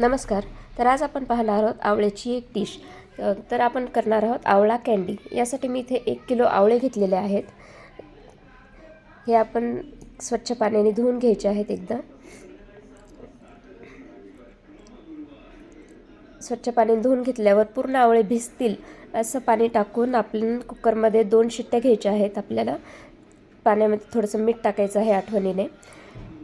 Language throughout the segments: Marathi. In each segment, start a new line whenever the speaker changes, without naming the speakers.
नमस्कार. तर आज आपण पाहणार आहोत आवळ्याची एक डिश तर आपण करणार आहोत आवळा कँडी यासाठी मी इथे एक किलो आवळे घेतलेले आहेत. हे आपण स्वच्छ पाण्याने धुवून घ्यायचे आहेत एकदा. स्वच्छ पाण्याने धुवून घेतल्यावर पूर्ण आवळे भिजतील असं पाणी टाकून आपण कुकरमध्ये दोन शिट्ट्या घ्यायच्या आहेत आपल्याला. पाण्यामध्ये थोडंसं मीठ टाकायचं आहे आठवणीने.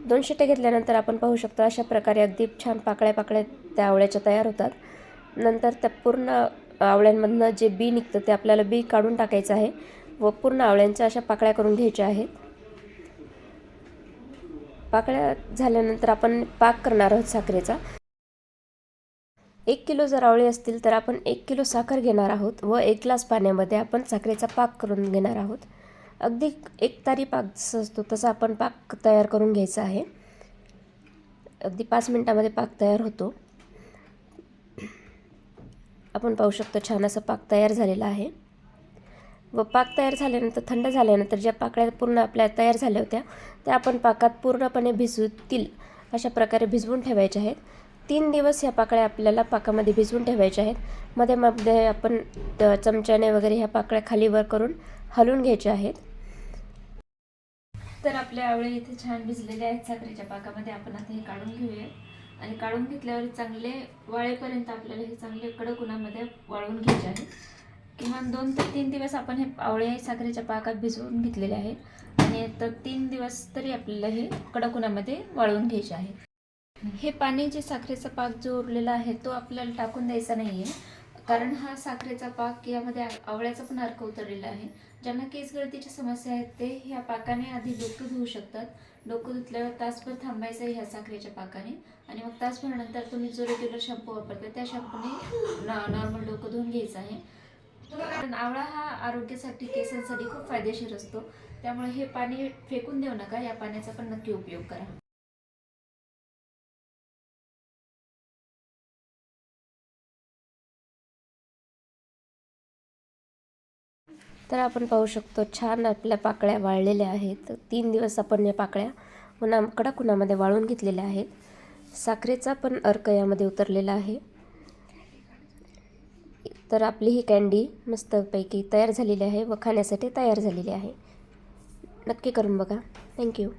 दोन शिट्टे घेतल्यानंतर आपण पाहू शकतो अशा प्रकारे अगदी छान पाकळ्या पाकळ्या त्या आवळ्याच्या तयार होतात. नंतर त्या पूर्ण आवळ्यांमधनं जे बी निघतं ते आपल्याला बी काढून टाकायचं आहे व पूर्ण आवळ्यांच्या अशा पाकळ्या करून घ्यायच्या आहेत. पाकळ्या झाल्यानंतर आपण पाक करणार आहोत साखरेचा. एक किलो जर आवळे असतील तर आपण एक किलो साखर घेणार आहोत व एक ग्लास पाण्यामध्ये आपण साखरेचा पाक करून घेणार आहोत. अगदी एक तारी पाक जसं असतो तसा आपण पाक तयार करून घ्यायचा आहे. अगदी पाच मिनटामध्ये पाक तयार होतो. आपण पाहू शकतो छान असं पाक तयार झालेला आहे. व पाक तयार झाल्यानंतर थंड झाल्यानंतर ज्या पाकळ्या पूर्ण आपल्या तयार झाल्या होत्या त्या आपण पाकात पूर्णपणे भिजवतील अशा प्रकारे भिजवून ठेवायच्या आहेत. तीन दिवस ह्या पाकळ्या आपल्याला पाकामध्ये भिजवून ठेवायच्या आहेत. मध्ये मध्ये आपण चमच्याने वगैरे ह्या पाकळ्या खाली वर करून हलवून घ्यायच्या आहेत.
तर आपल्या आवळे इथे छान भिजलेले आहेत. साखरेच्या पाकामध्ये आपण आता हे काढून घेऊया. आणि काढून घेतल्यावर चांगले वाळेपर्यंत आपल्याला हे चांगले कडक उन्हामध्ये वाळवून घ्यायचे आहे. किमान दोन ते तीन दिवस आपण हे आवळे साखरेच्या पाकात भिजवून घेतलेले आहेत. आणि तर तीन दिवस तरी आपल्याला हे कडक उन्हामध्ये वाळवून घ्यायचे आहे. हे पाणी जे साखरेचा पाक जो उरलेला आहे तो आपल्याला टाकून द्यायचा नाही आहे कारण हा साखरेचा पाक यामध्ये आवळ्याचा पण अर्क उतरलेला आहे. ज्यांना केस गळतीची समस्या आहेत ते ह्या पाकाने आधी डोकं धुवू शकतात. डोकं धुतल्यावर तासभर थांबायचं आहे ह्या साखरेच्या पाकाने. आणि मग तासभर नंतर तुम्ही जो रेग्युलर शॅम्पू वापरता त्या शॅम्पूने नॉर्मल डोकं धुवून घ्यायचं आहे. कारण आवळा हा आरोग्यासाठी केसांसाठी खूप फायदेशीर असतो. त्यामुळे हे पाणी फेकून देऊ नका या पाण्याचा पण नक्की उपयोग करा.
तर आपण पाहू शकतो छान आपल्या पाकळ्या वाळलेल्या आहेत. तीन दिवस आपण या पाकळ्या उन्हा कडक उन्हामध्ये वाळून घेतलेल्या आहेत. साखरेचा पण अर्क यामध्ये उतरलेला आहे. तर आपली ही कँडी मस्तपैकी तयार झालेली आहे व खाण्यासाठी तयार झालेली आहे. नक्की करून बघा. थँक्यू